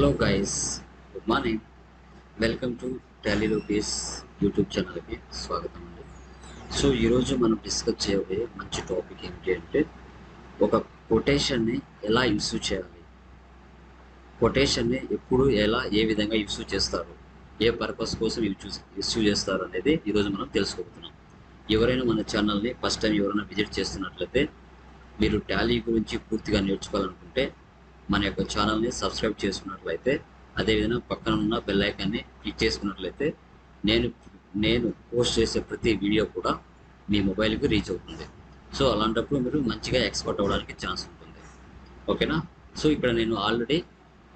Hello guys good morning welcome to Tally Rupees YouTube ఛానల్కి స్వాగతం అండి. సో ఈరోజు మనం డిస్కస్ చేయబోయే మంచి టాపిక్ ఏంటి అంటే ఒక కొటేషన్ని ఎలా యూస్ చేయాలి? కొటేషన్ని ఎప్పుడు ఎలా ఏ విధంగా యూస్ చేస్తారు? ఏ పర్పస్ కోసం యూస్ ఇష్యూ చేస్తారు అనేది ఈరోజు మనం తెలుసుకోబోతున్నాం. ఎవరైనా మన ఛానల్ని ఫస్ట్ టైం ఎవరైనా విజిట్ చేస్తున్నట్లయితే మీరు టాలీ గురించి పూర్తిగా నేర్చుకోవాలనుకుంటే మన యొక్క ఛానల్ని సబ్స్క్రైబ్ చేసుకున్నట్లయితే అదేవిధంగా పక్కన ఉన్న బెల్ ఐకాన్ని క్లిక్ చేసుకున్నట్లయితే నేను నేను పోస్ట్ చేసే ప్రతి వీడియో కూడా మీ మొబైల్కి రీచ్ అవుతుంది. సో అలాంటప్పుడు మీరు మంచిగా ఎక్స్పర్ట్ అవ్వడానికి ఛాన్స్ ఉంటుంది. ఓకేనా సో ఇక్కడ నేను ఆల్రెడీ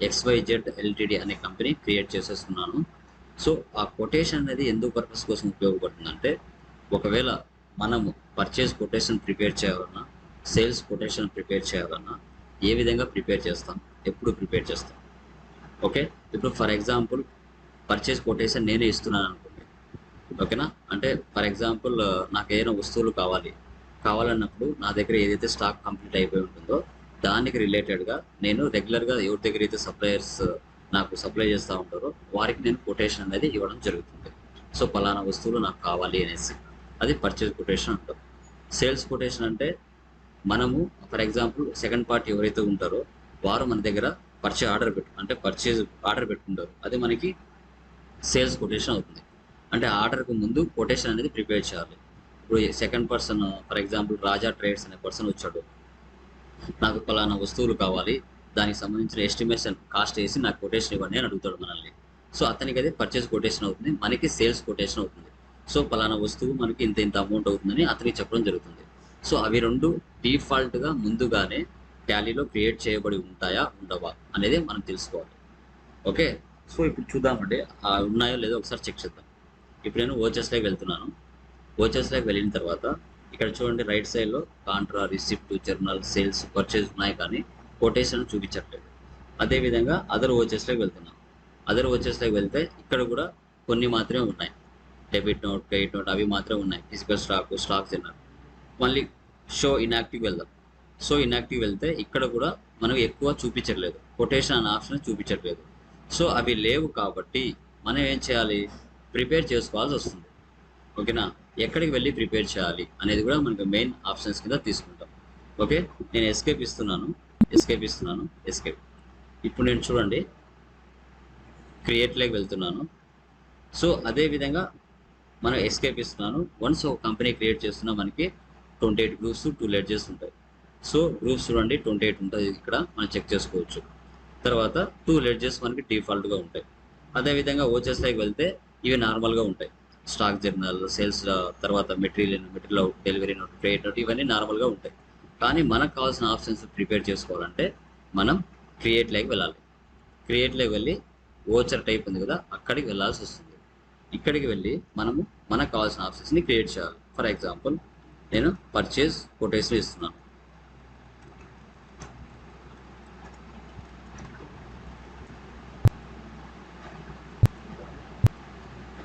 ఎక్స్వైజెడ్ ఎల్టీడీ అనే కంపెనీ క్రియేట్ చేసేస్తున్నాను. సో ఆ కొటేషన్ అనేది ఎందుకు పర్పస్ కోసం ఉపయోగపడుతుందంటే ఒకవేళ మనము పర్చేస్ కొటేషన్ ప్రిపేర్ చేయాలన్నా సేల్స్ కొటేషన్ ప్రిపేర్ చేయాలన్నా ఏ విధంగా ప్రిపేర్ చేస్తాం ఎప్పుడు ప్రిపేర్ చేస్తాం. ఓకే? ఇప్పుడు ఫర్ ఎగ్జాంపుల్ పర్చేస్ కొటేషన్ నేనే ఇస్తున్నాను అనుకోండి. ఓకేనా? అంటే ఫర్ ఎగ్జాంపుల్ నాకు ఏదైనా వస్తువులు కావాలి. కావాలన్నప్పుడు నా దగ్గర ఏదైతే స్టాక్ కంప్లీట్ అయిపోయి ఉంటుందో దానికి రిలేటెడ్గా నేను రెగ్యులర్గా ఎవరి దగ్గర అయితే సప్లయర్స్ నాకు సప్లై చేస్తూ ఉంటారో వారికి నేను కొటేషన్ అనేది ఇవ్వడం జరుగుతుంది. సో పలానా వస్తువులు నాకు కావాలి అనేసి. అది పర్చేస్ కొటేషన్ అంటాం. సేల్స్ కొటేషన్ అంటే మనము ఫర్ ఎగ్జాంపుల్ సెకండ్ పార్టీ ఎవరైతే ఉంటారో వారు మన దగ్గర పర్చేజ్ ఆర్డర్ పెట్టు అంటే పర్చేజ్ ఆర్డర్ పెట్టుకుంటారు. అది మనకి సేల్స్ కొటేషన్ అవుతుంది. అంటే ఆర్డర్కు ముందు కొటేషన్ అనేది ప్రిపేర్ చేయాలి. ఇప్పుడు second person for example Raja trades అనే పర్సన్ వచ్చాడు. నాకు పలానా వస్తువులు కావాలి. దానికి సంబంధించిన ఎస్టిమేషన్ కాస్ట్ వేసి నాకు కొటేషన్ ఇవ్వండి అని అడుగుతాడు మనల్ని. సో అతనికి అది పర్చేస్ కొటేషన్ అవుతుంది. మనకి సేల్స్ కొటేషన్ అవుతుంది. సో పలానా వస్తువు మనకి ఇంత ఇంత అమౌంట్ అవుతుందని అతనికి చెప్పడం జరుగుతుంది. సో అవి రెండు డిఫాల్ట్గా ముందుగానే టాలీలో క్రియేట్ చేయబడి ఉంటాయా ఉండవా అనేది మనం తెలుసుకోవాలి. ఓకే? సో ఇప్పుడు చూద్దామండి ఆ ఉన్నాయో లేదో ఒకసారి చెక్ చేద్దాం. ఇప్పుడు నేను ఓచెస్లోకి వెళ్తున్నాను. ఓచెస్లోకి వెళ్ళిన తర్వాత ఇక్కడ చూడండి రైట్ సైడ్లో contra receipt journal sales purchase ఉన్నాయి కానీ కొటేషన్ చూపించట్లేదు. అదేవిధంగా అదర్ ఓచెస్లోకి వెళ్తున్నాం అదర్ ఓచెస్లోకి వెళ్తే ఇక్కడ కూడా కొన్ని మాత్రమే ఉన్నాయి. డెబిట్ నోట్ క్రెడిట్ నోట్ అవి మాత్రమే ఉన్నాయి. ఫిజికల్ స్టాక్ స్టాక్ జర్నల్ మళ్ళీ షో ఇన్యాక్టివ్ వెళ్దాం. సో ఇన్యాక్టివ్ వెళ్తే ఇక్కడ కూడా మనం ఎక్కువ చూపించట్లేదు. కొటేషన్ అనే ఆప్షన్ చూపించట్లేదు. సో అవి లేవు కాబట్టి మనం ఏం చేయాలి? ప్రిపేర్ చేసుకోవాల్సి వస్తుంది. ఓకేనా? ఎక్కడికి వెళ్ళి ప్రిపేర్ చేయాలి అనేది కూడా మనకు మెయిన్ ఆప్షన్స్ కింద తీసుకుంటాం. ఓకే? నేను ఎస్కేప్ ఇస్తున్నాను. ఎస్కేప్ ఇస్తున్నాను. ఎస్కేప్ ఇప్పుడు నేను చూడండి. క్రియేట్లోకి వెళ్తున్నాను. సో అదే విధంగా మనం ఎస్కేప్ ఇస్తున్నాను. వన్స్ ఒక కంపెనీ క్రియేట్ చేస్తున్నా మనకి twenty eight groups two ledgers ఉంటాయి. సో గ్రూప్స్ చూడండి ట్వంటీ ఎయిట్ ఉంటుంది ఇక్కడ మనం చెక్ చేసుకోవచ్చు. తర్వాత టూ లెడ్జెస్ మనకి డిఫాల్ట్గా ఉంటాయి. అదేవిధంగా ఓచెస్లోకి వెళ్తే ఇవి నార్మల్గా ఉంటాయి. స్టాక్ జర్నల్ సేల్స్ తర్వాత material material delivery note trade note ఇవన్నీ నార్మల్గా ఉంటాయి. కానీ మనకు కావాల్సిన ఆప్షన్స్ ప్రిపేర్ చేసుకోవాలంటే మనం క్రియేట్లోకి వెళ్ళాలి. క్రియేట్లోకి వెళ్ళి ఓచర్ టైప్ ఉంది కదా అక్కడికి వెళ్ళాల్సి వస్తుంది. ఇక్కడికి వెళ్ళి మనము మనకు కావాల్సిన ఆప్షన్స్ని క్రియేట్ చేయాలి. ఫర్ ఎగ్జాంపుల్ నేను పర్చేస్ కొటేషన్ ఇస్తున్నాను.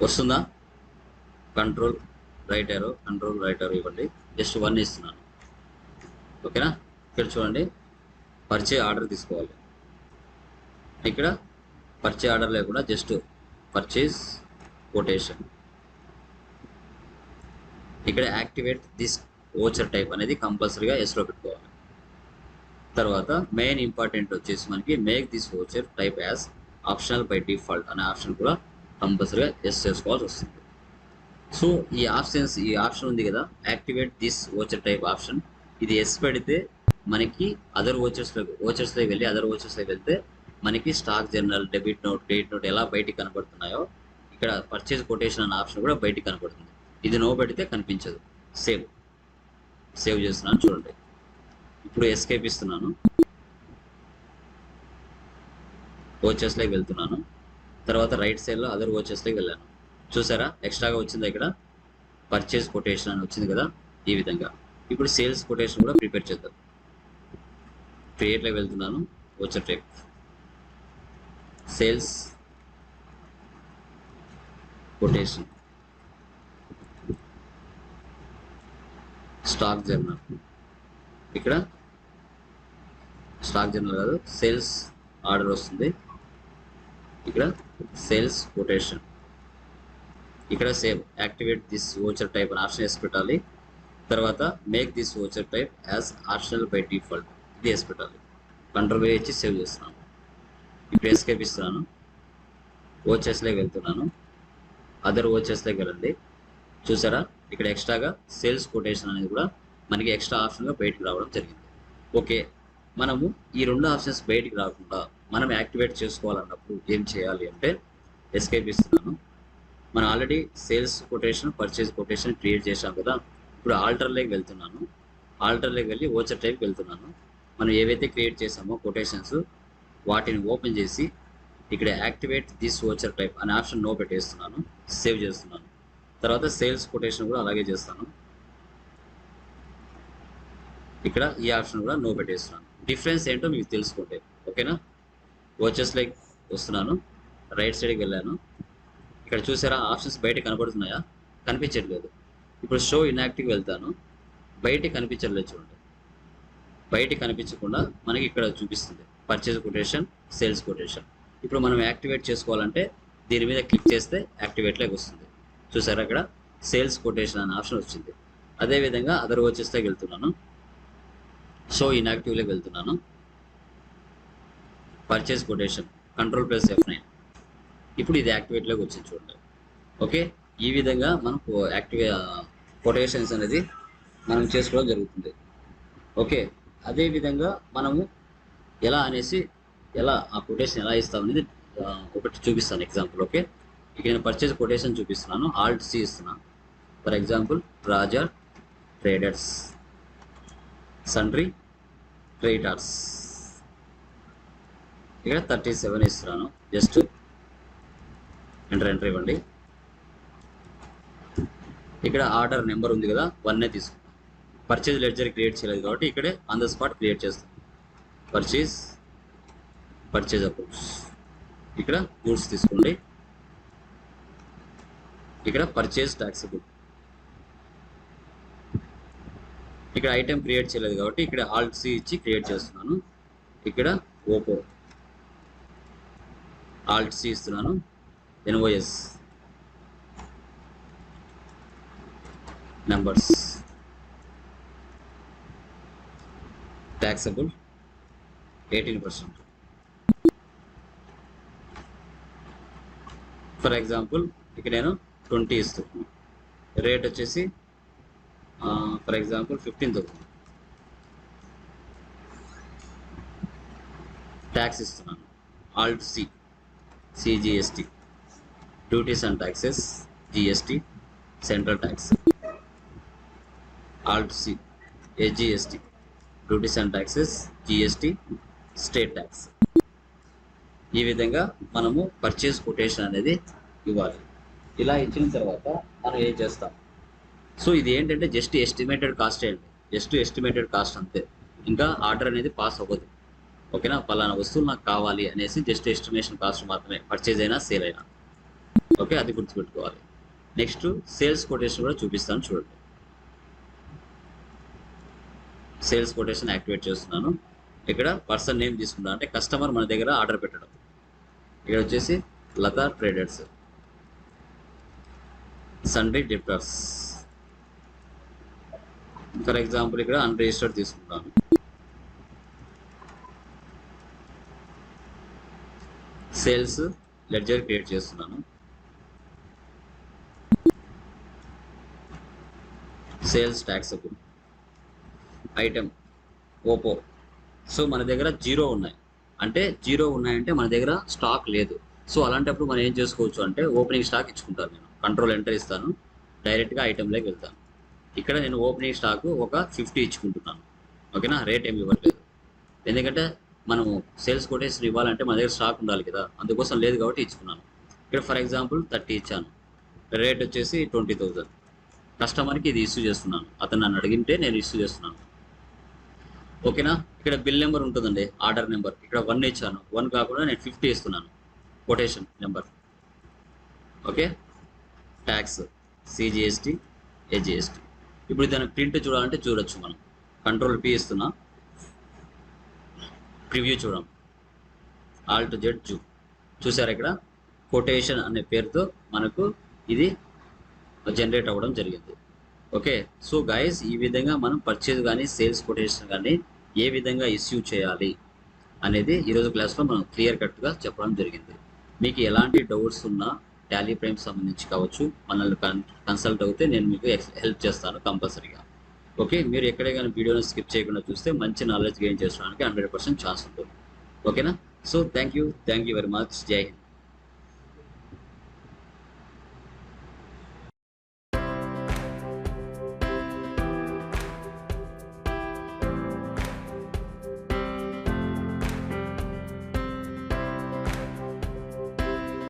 వస్తుందా? Control right arrow control right arrow ఇవ్వండి. జస్ట్ వన్ ఇస్తున్నాను. ఓకేనా ఇక్కడ చూడండి. పర్చే ఆర్డర్ తీసుకోవాలి. ఇక్కడ పర్చే ఆర్డర్ లేకుండా జస్ట్ పర్చేస్ కొటేషన్ ఇక్కడ యాక్టివేట్ దిస్ ఓచర్ టైప్ అనేది కంపల్సరీగా ఎస్లో పెట్టుకోవాలి. తర్వాత మెయిన్ ఇంపార్టెంట్ వచ్చేసి మనకి make this voucher type as optional by default అనే ఆప్షన్ కూడా కంపల్సరీగా ఎస్ చేసుకోవాల్సి వస్తుంది. సో ఈ ఆప్షన్స్ ఈ ఆప్షన్ ఉంది కదా activate this voucher type option ఇది ఎస్ పెడితే మనకి అదర్ ఓచర్స్లో ఓచర్స్లోకి వెళ్ళి అదర్ ఓచర్స్లోకి వెళ్తే మనకి stock journal debit note credit note ఎలా బయటికి కనబడుతున్నాయో ఇక్కడ పర్చేజ్ కొటేషన్ అనే ఆప్షన్ కూడా బయటికి కనబడుతుంది. ఇది నో పెడితే కనిపించదు. సేవ్ సేవ్ చేస్తున్నాను చూడండి. ఇప్పుడు ఎస్కేప్ ఇస్తున్నాను. ఓచెస్లోకి వెళ్తున్నాను. తర్వాత రైట్ సైడ్లో అదర్ ఓచెస్లోకి వెళ్ళాను. చూసారా? ఎక్స్ట్రాగా వచ్చింది ఇక్కడ? పర్చేస్ కొటేషన్ అని వచ్చింది కదా? ఈ విధంగా. ఇప్పుడు సేల్స్ కొటేషన్ కూడా ప్రిపేర్ చేద్దాం. క్రియేట్లోకి వెళ్తున్నాను. వచ్చే type sales quotation stock journal. ఇక్కడ స్టాక్ జర్నల్ కాదు సేల్స్ ఆర్డర్ వస్తుంది. ఇక్కడ సేల్స్ కొటేషన్. ఇక్కడ same activate this voucher type అని ఆప్షన్ వేసి పెట్టాలి. తర్వాత make this voucher type as optional by default. ఇది వేసి పెట్టాలి. కంట్రోల్ ఇచ్చి సేవ్ చేస్తున్నాను. ఇప్పుడు ఎస్కేప్ ఇస్తున్నాను. ఓచెస్లోకి వెళ్తున్నాను. అదర్ ఓచెస్లోకి వెళ్ళండి. చూసారా? ఇక్కడ ఎక్స్ట్రాగా సేల్స్ కొటేషన్ అనేది కూడా మనకి ఎక్స్ట్రా ఆప్షన్గా బయటకు రావడం జరిగింది. ఓకే మనము ఈ రెండు ఆప్షన్స్ బయటికి రాకుండా మనం యాక్టివేట్ చేసుకోవాలన్నప్పుడు ఏం చేయాలి అంటే ఎస్కేప్ ఇస్తున్నాను. మనం already sales quotation purchase quotation create చేశాం కదా. ఇప్పుడు ఆల్టర్లోకి వెళ్తున్నాను. ఆల్టర్లోకి వెళ్ళి ఓచర్ టైప్కి వెళ్తున్నాను. మనం ఏవైతే క్రియేట్ చేసామో కొటేషన్స్ వాటిని ఓపెన్ చేసి ఇక్కడ యాక్టివేట్ దిస్ ఓచర్ టైప్ అనే ఆప్షన్ నో పెట్టేస్తున్నాను. సేవ్ చేస్తున్నాను. తర్వాత సేల్స్ కొటేషన్ కూడా అలాగే చేస్తాను. ఇక్కడ ఈ ఆప్షన్ కూడా నో పెట్టేస్తున్నాను. డిఫరెన్స్ ఏంటో మీకు తెలుసుకోండి ఓకేనా? వచ్చేస్ లైక్ వస్తున్నాను. రైట్ సైడ్కి వెళ్ళాను. ఇక్కడ చూసారా ఆప్షన్స్ బయట కనబడుతున్నాయా కనిపించట్లేదు. ఇప్పుడు షో ఇన్యాక్టివ్ వెళ్తాను. బయట కనిపించట్లేదు చూడండి. బయట కనిపించకుండా మనకి ఇక్కడ చూపిస్తుంది. పర్చేజ్ కొటేషన్ సేల్స్ కొటేషన్ ఇప్పుడు మనం యాక్టివేట్ చేసుకోవాలంటే దీని మీద క్లిక్ చేస్తే యాక్టివేట్లోకి వస్తుంది. చూసారా అక్కడ? సేల్స్ కొటేషన్ అనే ఆప్షన్ వచ్చింది. అదేవిధంగా అదర్ వచ్చేస్తే వెళ్తున్నాను. సో ఇన్యాక్టివ్లోకి వెళ్తున్నాను. Purchase quotation control plus F nine ఇప్పుడు ఇది యాక్టివేట్లోకి వచ్చింది చూడండి. ఓకే ఈ విధంగా మనకు యాక్టివే కొటేషన్స్ uh, అనేది మనం చేసుకోవడం జరుగుతుంది. ఓకే అదేవిధంగా మనము ఎలా అనేసి ఎలా ఆ కొటేషన్ ఎలా ఇస్తాం అనేది uh, ఒకటి చూపిస్తాను ఎగ్జాంపుల్ ఓకే ఇక నేను పర్చేస్ కొటేషన్ చూపిస్తున్నాను. ఆల్ట్ సి ఇస్తున్నాను for example Raja traders sundry creditors ఇక్కడ థర్టీ సెవెన్ ఇస్తున్నాను. జస్ట్ ఎంటర్ ఎంటర్ ఇవ్వండి. ఇక్కడ ఆర్డర్ నెంబర్ ఉంది కదా వన్నే తీసుకుంటాం పర్చేజ్ లెడ్జర్ క్రియేట్ చేయలేదు కాబట్టి ఇక్కడే ఆన్ ద స్పాట్ క్రియేట్ చేస్తాం పర్చేజ్ పర్చేజ్ అప్రూవ్స్ ఇక్కడ గూడ్స్ తీసుకోండి. ఇక్కడ పర్చేజ్ ట్యాక్సిబుల్ ఇక్కడ ఐటెం క్రియేట్ చేయలేదు కాబట్టి ఇక్కడ ఆల్ట్ సి ఇచ్చి క్రియేట్ చేస్తున్నాను. ఇక్కడ ఓపో ఆల్ట్ సి ఇస్తున్నాను. NOS numbers taxable eighteen percent for example ఇక్కడ నేను ట్వంటీ ఇస్తున్నాను రేట్ వచ్చేసి for example fifteen thousand. Tax ఇస్తున్నాను. Alt C CGST duties and taxes GST central tax. Alt C SGST duties and taxes GST state tax. ఈ విధంగా మనము purchase quotation అనేది ఇవ్వాలి. ఇలా ఇచ్చిన తర్వాత మనం ఏం చేస్తాం? సో ఇది ఏంటంటే జస్ట్ ఎస్టిమేటెడ్ కాస్ట్ అండి. జస్ట్ ఎస్టిమేటెడ్ కాస్ట్ అంతే. ఇంకా ఆర్డర్ అనేది పాస్ అవ్వదు. ఓకేనా? పలానా వస్తువులు నాకు కావాలి అనేసి జస్ట్ ఎస్టిమేషన్ కాస్ట్ మాత్రమే. పర్చేజ్ అయినా సేల్ అయినా. ఓకే? అది గుర్తుపెట్టుకోవాలి. నెక్స్ట్ సేల్స్ కొటేషన్ కూడా చూపిస్తాను చూడండి. సేల్స్ కొటేషన్ యాక్టివేట్ చేస్తున్నాను. ఇక్కడ పర్సన్ నేమ్ తీసుకున్నా అంటే కస్టమర్ మన దగ్గర ఆర్డర్ పెట్టడం. ఇక్కడ వచ్చేసి Lata traders sundry debtors for example ఇక్కడ అన్రిజిస్టర్డ్ తీసుకుంటాను. సేల్స్ లెడ్జర్ క్రియేట్ చేస్తున్నాను. సేల్స్ ట్యాక్సబుల్ ఐటమ్ ఓపో సో మన దగ్గర జీరో ఉన్నాయి. అంటే జీరో ఉన్నాయంటే మన దగ్గర స్టాక్ లేదు. సో అలాంటప్పుడు మనం ఏం చేసుకోవచ్చు అంటే ఓపెనింగ్ స్టాక్ ఇచ్చుకుంటాను నేను. కంట్రోల్ ఎంటర్ ఇస్తాను. డైరెక్ట్గా ఐటెంలోకి వెళ్తాను. ఇక్కడ నేను ఓపెనింగ్ స్టాక్ ఒక ఫిఫ్టీ ఇచ్చుకుంటున్నాను. ఓకేనా రేట్ ఏమి ఇవ్వట్లేదు. ఎందుకంటే మనము సేల్స్ కొటేషన్ ఇవ్వాలంటే మన దగ్గర స్టాక్ ఉండాలి కదా. అందుకోసం లేదు కాబట్టి ఇచ్చుకున్నాను. ఇక్కడ ఫర్ ఎగ్జాంపుల్ థర్టీ ఇచ్చాను. రేట్ వచ్చేసి ట్వంటీ థౌజండ్ కస్టమర్కి ఇది ఇష్యూ చేస్తున్నాను. అతను నన్ను అడిగింటే నేను ఇష్యూ చేస్తున్నాను. ఓకేనా ఇక్కడ బిల్ నెంబర్ ఉంటుందండి. ఆర్డర్ నెంబర్ ఇక్కడ వన్ ఇచ్చాను. వన్ కాకుండా నేను ఫిఫ్టీ ఇస్తున్నాను. Quotation number okay tax CGST SGST ఇప్పుడు దాని ప్రింట్ చూడాలంటే చూడొచ్చు మనం. కంట్రోల్ పి ఇస్తున్నా. ప్రివ్యూ చూడం. ఆల్ట్ జెడ్ జూ. చూసారు ఇక్కడ? కొటేషన్ అనే పేరుతో మనకు ఇది జనరేట్ అవ్వడం జరిగింది. ఓకే సో గైస్ ఈ విధంగా మనం పర్చేజ్ కానీ సేల్స్ కొటేషన్ కానీ ఏ విధంగా ఇష్యూ చేయాలి అనేది ఈరోజు క్లాస్లో మనం క్లియర్ కట్గా చెప్పడం జరిగింది. మీకు ఎలాంటి డౌట్స్ ఉన్నా టాలీ ప్రైమ్ సంబంధించి కావచ్చు మనల్ని కన్సల్ట్ అవుతే నేను మీకు హెల్ప్ చేస్తాను కంపల్సరీగా. ఓకే? మీరు ఎక్కడే కానీ వీడియోని స్కిప్ చేయకుండా చూస్తే మంచి నాలెడ్జ్ గెయిన్ చేసుకోవడానికి హండ్రెడ్ పర్సెంట్ ఛాన్స్ ఉంటుంది. ఓకేనా? So thank you thank you very much. జై హింద్.